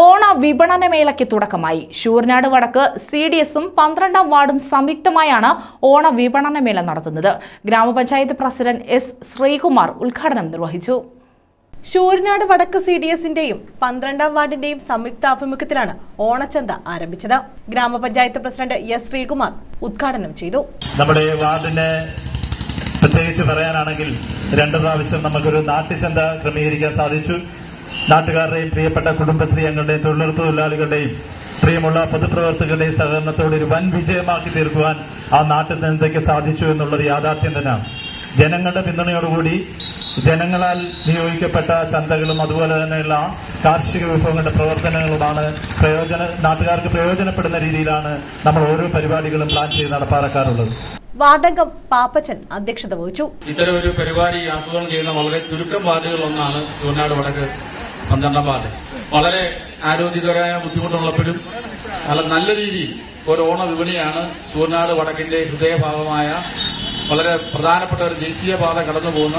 ഓണ വിപണന മേളയ്ക്ക് തുടക്കമായി. ശൂർനാട് വടക്ക് സി ഡി എസും പന്ത്രണ്ടാം വാർഡും സംയുക്തമായാണ് ഓണ വിപണന മേള നടത്തുന്നത്. ഗ്രാമപഞ്ചായത്ത് പ്രസിഡന്റ് എസ് ശ്രീകുമാർ ഉദ്ഘാടനം നിർവഹിച്ചു. ശൂരനാട് വടക്ക് സി ഡി എസിന്റെയും പന്ത്രണ്ടാം വാർഡിന്റെയും സംയുക്ത ആഭിമുഖ്യത്തിലാണ് ഓണച്ചന്ത ആരംഭിച്ചത്. ഗ്രാമപഞ്ചായത്ത് പ്രസിഡന്റ് എസ് ശ്രീകുമാർ ഉദ്ഘാടനം ചെയ്തു. നമ്മുടെ വാർഡിനെ പ്രത്യേകിച്ച് പറയാനാണെങ്കിൽ രണ്ടു പ്രാവശ്യം നമുക്കൊരു നാട്ടുചന്ത ക്രമീകരിക്കാൻ സാധിച്ചു. നാട്ടുകാരുടെയും പ്രിയപ്പെട്ട കുടുംബശ്രീ അംഗങ്ങളുടെയും തൊഴിലുറപ്പ് തൊഴിലാളികളുടെയും പ്രിയമുള്ള പൊതുപ്രവർത്തകരുടെയും സഹകരണത്തോടെ ഒരു വൻ വിജയമാക്കി തീർക്കുവാൻ ആ നാട്ടുചന്തയ്ക്ക് സാധിച്ചു എന്നുള്ളത് യാഥാർത്ഥ്യം തന്നെയാണ് ജനങ്ങളുടെ പിന്തുണയോടുകൂടി ജനങ്ങളാൽ നിയോഗിക്കപ്പെട്ട ചന്തകളും അതുപോലെ തന്നെയുള്ള കാർഷിക വിഭവങ്ങളുടെ പ്രവർത്തനങ്ങളുമാണ് പ്രയോജന നാട്ടുകാർക്ക് പ്രയോജനപ്പെടുന്ന രീതിയിലാണ് നമ്മൾ ഓരോ പരിപാടികളും പ്ലാൻ ചെയ്ത് നടപ്പാക്കാറുള്ളത്. വാർഡംഗം പാപ്പച്ചൻ അധ്യക്ഷത വഹിച്ചു. ഇത്തരം ഒരു പരിപാടി ആസൂത്രണം ചെയ്യുന്ന വളരെ ചുരുക്കം വാർഡുകളിലൊന്നാണ് ശിവനാട് വടക്ക് പന്ത്രണ്ടാം വാർഡ്. വളരെ ആരോഗ്യകരമായ ബുദ്ധിമുട്ടുള്ളപ്പോഴും നല്ല നല്ല രീതിയിൽ ഒരു ഓണ വിപണിയാണ് സൂർനാട് വടക്കിന്റെ ഹൃദയഭാഗമായ വളരെ പ്രധാനപ്പെട്ട ഒരു ദേശീയപാത കടന്നു പോകുന്ന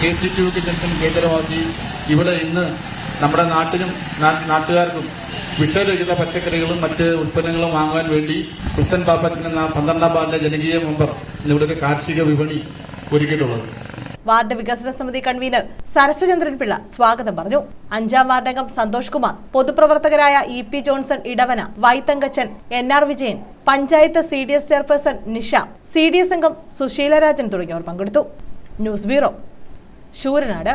കെ സി ടി യുക്ക് കേന്ദ്രമാക്കി ഇവിടെ ഇന്ന് നമ്മുടെ നാട്ടിനും നാട്ടുകാർക്കും വിഷരഹിത പച്ചക്കറികളും മറ്റ് ഉൽപ്പന്നങ്ങളും വാങ്ങാൻ വേണ്ടി ക്രിസ്ത്യൻ പാപ്പച്ചൻ എന്ന പന്ത്രണ്ടാം വാർഡിലെ ജനകീയ മെമ്പർ ഇവിടെ ഒരു കാർഷിക വിപണി ഒരുക്കിയിട്ടുള്ളത്. വാർഡ് വികസന സമിതി കൺവീനർ സരസചന്ദ്രൻ പിള്ള സ്വാഗതം പറഞ്ഞു. അഞ്ചാം വാർഡംഗം Santhosh Kumar പൊതുപ്രവർത്തകരായ E P Johnson Edavana Vaithankachan N R Vijayan panchayat C D S chairperson Nisha C D S അംഗം സുശീലരാജൻ തുടങ്ങിയവർ പങ്കെടുത്തു. News bureau Sooranad